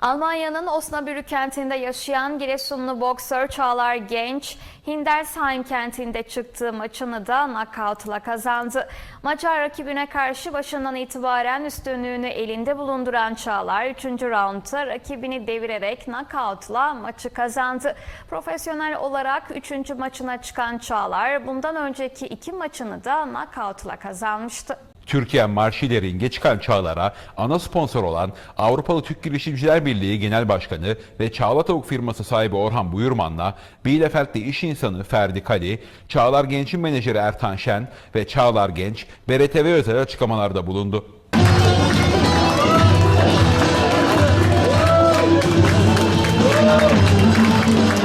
Almanya'nın Osnabrück kentinde yaşayan Giresunlu boksör Çağlar Genç, Hildesheim kentinde çıktığı maçını da knockoutla kazandı. Macar rakibine karşı başından itibaren üstünlüğünü elinde bulunduran Çağlar 3. raundda rakibini devirerek knockoutla maçı kazandı. Profesyonel olarak 3. maçına çıkan Çağlar bundan önceki iki maçını da knockoutla kazanmıştı. Türkiye Marşi'de ringe çıkan Çağlar'a ana sponsor olan Avrupalı Türk Girişimciler Birliği Genel Başkanı ve Çağla Tavuk firması sahibi Orhan Buyurman'la Bielefeld'de iş insanı Ferdi Kali, Çağlar Genç'in menajeri Ertan Şen ve Çağlar Genç, BRTV özel açıklamalarda bulundu.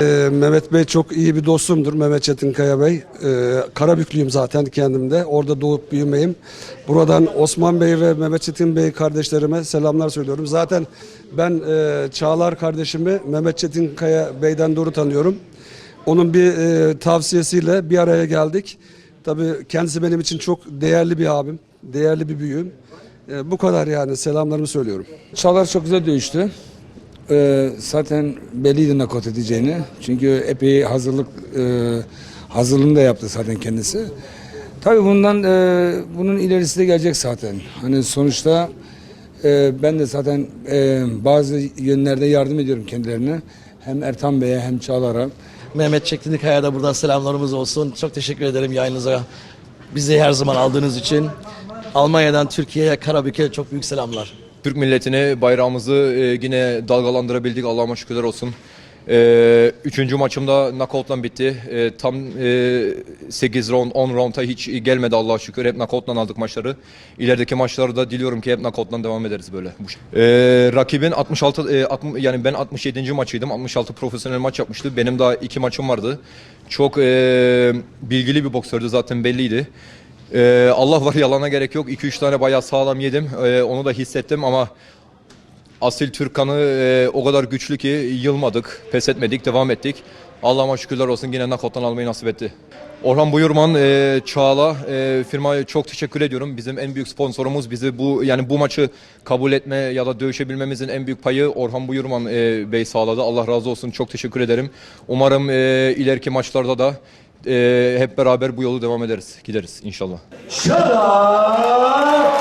Ee, Mehmet Bey çok iyi bir dostumdur Mehmet Çetinkaya Bey. Ee, Karabüklüyüm zaten kendimde. Orada doğup büyümeyim. Buradan Osman Bey ve Mehmet Çetin Bey kardeşlerime selamlar söylüyorum. Zaten ben e, Çağlar kardeşimi Mehmet Çetinkaya Bey'den doğru tanıyorum. Onun bir e, tavsiyesiyle bir araya geldik. Tabii kendisi benim için çok değerli bir abim, değerli bir büyüğüm. E, bu kadar yani selamlarımı söylüyorum. Çağlar çok güzel dövüştü. Ee, zaten belliydi nakot edeceğini. Çünkü epey hazırlık e, hazırlığını da yaptı zaten kendisi. Tabii bundan e, bunun ilerisi de gelecek zaten. Hani sonuçta e, ben de zaten e, bazı yönlerde yardım ediyorum kendilerine. Hem Ertan Bey'e hem Çağlar'a. Mehmet Çektinikaya da buradan selamlarımız olsun. Çok teşekkür ederim yayınınıza. Bizi her zaman aldığınız için. Almanya'dan Türkiye'ye, Karabük'e çok büyük selamlar. Türk milletine bayrağımızı e, yine dalgalandırabildik. Allah'ıma şükürler olsun. E, üçüncü maçımda knockout'la bitti. E, tam e, 8 round, 10 round'a hiç gelmedi Allah'a şükür. Hep knockout'la aldık maçları. İlerideki maçlarda diliyorum ki hep knockout'la devam ederiz böyle. E, rakibin 66, e, 60 yani ben 67. maçıydım. 66 profesyonel maç yapmıştı. Benim daha iki maçım vardı. Çok bilgili bir boksördü zaten belliydi. Ee, Allah var yalana gerek yok. 2-3 tane bayağı sağlam yedim. Ee, onu da hissettim ama asil Türk kanı e, o kadar güçlü ki yılmadık, pes etmedik, devam ettik. Allah'ıma şükürler olsun yine nakottan almayı nasip etti. Orhan Buyurman, e, Çağla e, firmaya çok teşekkür ediyorum. Bizim en büyük sponsorumuz bizi bu yani bu maçı kabul etme ya da dövüşebilmemizin en büyük payı Orhan Buyurman e, Bey sağladı. Allah razı olsun. Çok teşekkür ederim. Umarım e, ileriki maçlarda da e, hep beraber bu yolu devam ederiz. Gideriz inşallah. Ve